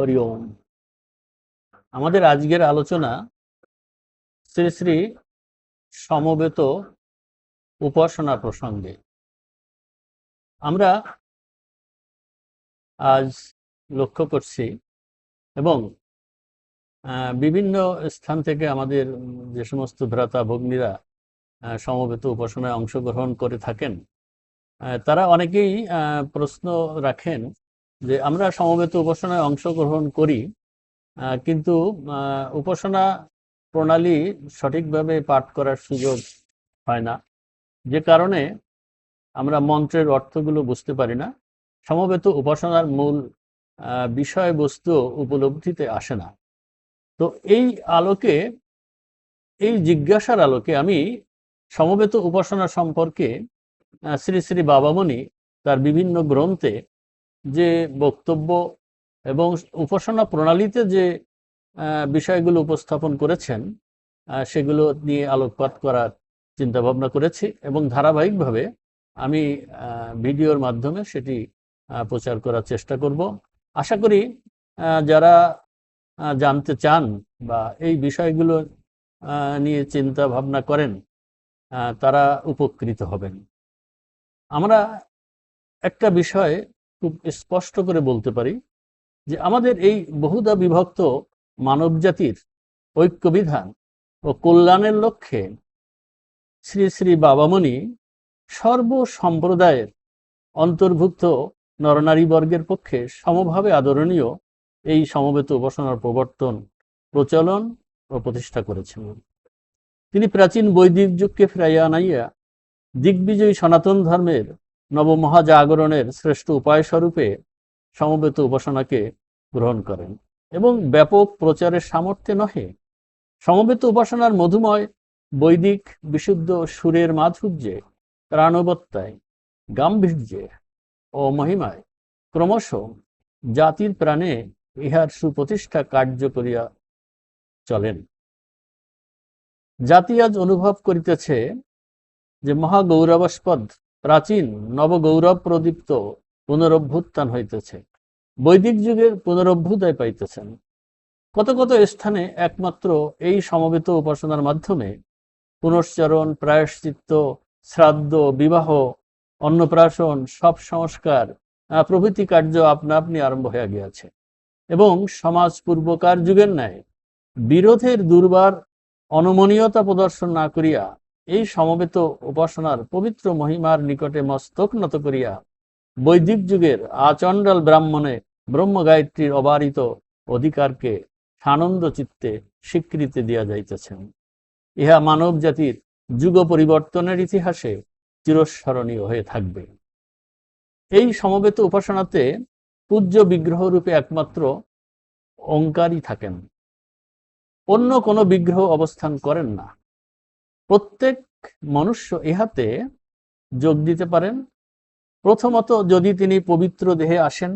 হরি ওম। আমাদের আজকের আলোচনা শ্রী শ্রী সমবেত উপাসনা প্রসঙ্গে। আমরা আজ লক্ষ্য করছি এবং বিভিন্ন স্থান থেকে আমাদের যে সমস্ত ভ্রাতা ভগ্নীরা সমবেত উপাসনায় অংশগ্রহণ করে থাকেন তারা অনেকেই প্রশ্ন রাখেন যে আমরা সমবেত উপাসনায় অংশগ্রহণ করি কিন্তু উপাসনা প্রণালী সঠিকভাবে পাঠ করার সুযোগ হয় না। যে কারণে আমরা মন্ত্রের অর্থগুলো বুঝতে পারি না। সমবেত উপাসনার মূল বিষয়বস্তু উপলব্ধিতে আসে না। তো এই আলোকে, এই জিজ্ঞাসার আলোকে আমি সমবেত উপাসনা সম্পর্কে শ্রী শ্রী বাবামণি তার বিভিন্ন গ্রন্থে যে বক্তব্য এবং উপাসনা প্রণালীতে যে বিষয়গুলো উপস্থাপন করেছেন সেগুলো নিয়ে আলোকপাত করার চিন্তা ভাবনা করেছি এবং ধারাবাহিকভাবে আমি ভিডিওর মাধ্যমে সেটি প্রচার করার চেষ্টা করব। আশা করি যারা জানতে চান বা এই বিষয়গুলো নিয়ে চিন্তা ভাবনা করেন তারা উপকৃত হবেন। আমরা একটা বিষয় খুব স্পষ্ট করে বলতে পারি যে আমাদের এই বহুদা বিভক্ত মানব জাতির ঐক্যবিধান ও কল্যাণের লক্ষ্যে শ্রী শ্রী বাবামণি সর্ব সম্প্রদায়ের অন্তর্ভুক্ত নরনারী বর্গের পক্ষে সমভাবে আদরণীয় এই সমবেত উপাসনার প্রবর্তন, প্রচলন ও প্রতিষ্ঠা করেছেন। তিনি প্রাচীন বৈদিক যুগকে ফিরাইয়া আনাইয়া দিগ্বিজয়ী সনাতন ধর্মের নবমহাজাগরণের শ্রেষ্ঠ উপায় স্বরূপে সমবেত উপাসনাকে গ্রহণ করেন এবং ব্যাপক প্রচারের সামর্থ্যে নহে। সমবেত উপাসনার মধুময়, বৈদিক, বিশুদ্ধ সুরের মাধুর্যে, প্রাণবত্তায়, গাম্ভীর্যে ও মহিমায় ক্রমশ জাতির প্রাণে ইহার সুপ্রতিষ্ঠা কার্য করিয়া চলেন। জাতি আজ অনুভব করিতেছে যে মহাগৌরবাস্পদ প্রাচীন নবগৌরব প্রদীপ্ত পুনরভ্যুত্থান হইতেছে। বৈদিক যুগের পুনরভ্যুদয় পাইতেছেন। কত কত স্থানে একমাত্র এই সমবেত উপাসনার মাধ্যমে পুনশ্চরণ, প্রায়শ্চিত্ত, শ্রাদ্ধ, বিবাহ, অন্নপ্রাশন, সব সংস্কার প্রভৃতি কার্য আপনা আপনি আরম্ভ হয়ে গিয়াছে। এবং সমাজ পূর্বকার যুগের ন্যায় বিরোধের দুর্বার অনমনীয়তা প্রদর্শন না করিয়া এই সমবেত উপাসনার পবিত্র মহিমার নিকটে মস্তক নত করিয়া বৈদিক যুগের আচণ্ডাল ব্রাহ্মণে ব্রহ্ম গায়ত্রীর অবারিত অধিকারকে সানন্দ চিত্তে স্বীকৃতি দিয়া যাইতেছেন। ইহা মানব জাতির যুগ পরিবর্তনের ইতিহাসে চিরস্মরণীয় হয়ে থাকবে। এই সমবেত উপাসনাতে পূজ্য বিগ্রহ রূপে একমাত্র অঙ্কারই থাকেন। অন্য কোনো বিগ্রহ অবস্থান করেন না। প্রত্যেক মনুষ্য ইহাতে যোগ দিতে পারেন। প্রথমত যদি তিনি পবিত্র দেহে আসেন,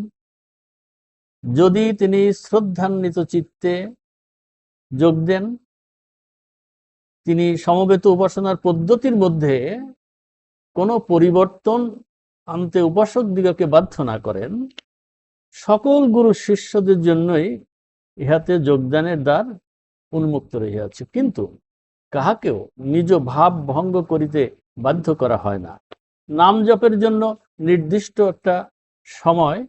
যদি তিনি শ্রদ্ধান্বিত চিত্তে যোগ দেন, তিনি সমবেত উপাসনার পদ্ধতির মধ্যে কোনো পরিবর্তন আনতে উপাসক দিগকে বাধ্য না করেন, সকল গুরু শিষ্যদের জন্যই ইহাতে যোগদানের দ্বার উন্মুক্ত রহিয়াছে। কিন্তু কাহাকেও নিজ ভাব ভঙ্গ করিতে বাধ্য করা হয় না। নাম জপের জন্য নির্দিষ্ট একটা সময়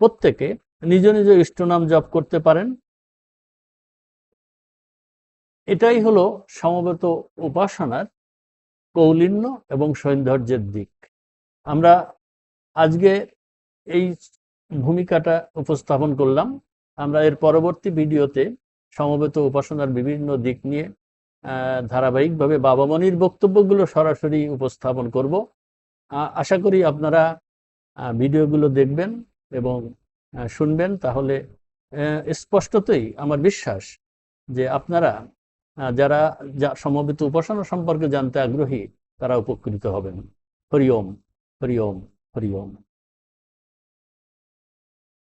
প্রত্যেকে নিজ নিজ ইষ্টনাম জপ করতে পারেন। এটাই হলো সমবেত উপাসনার কৌলিন্য এবং সৌন্দর্যের দিক। আমরা আজকে এই ভূমিকাটা উপস্থাপন করলাম। আমরা এর পরবর্তী ভিডিওতে সমবেত উপাসনার বিভিন্ন দিক নিয়ে আহ, বাবা বাবামণির বক্তব্যগুলো সরাসরি উপস্থাপন করব। আশা করি আপনারা ভিডিওগুলো দেখবেন এবং শুনবেন। তাহলে স্পষ্টতই আমার বিশ্বাস যে আপনারা যারা যা সমবেত উপাসনা সম্পর্কে জানতে আগ্রহী তারা উপকৃত হবেন। হরি ওম হরি ওম হরি ওম।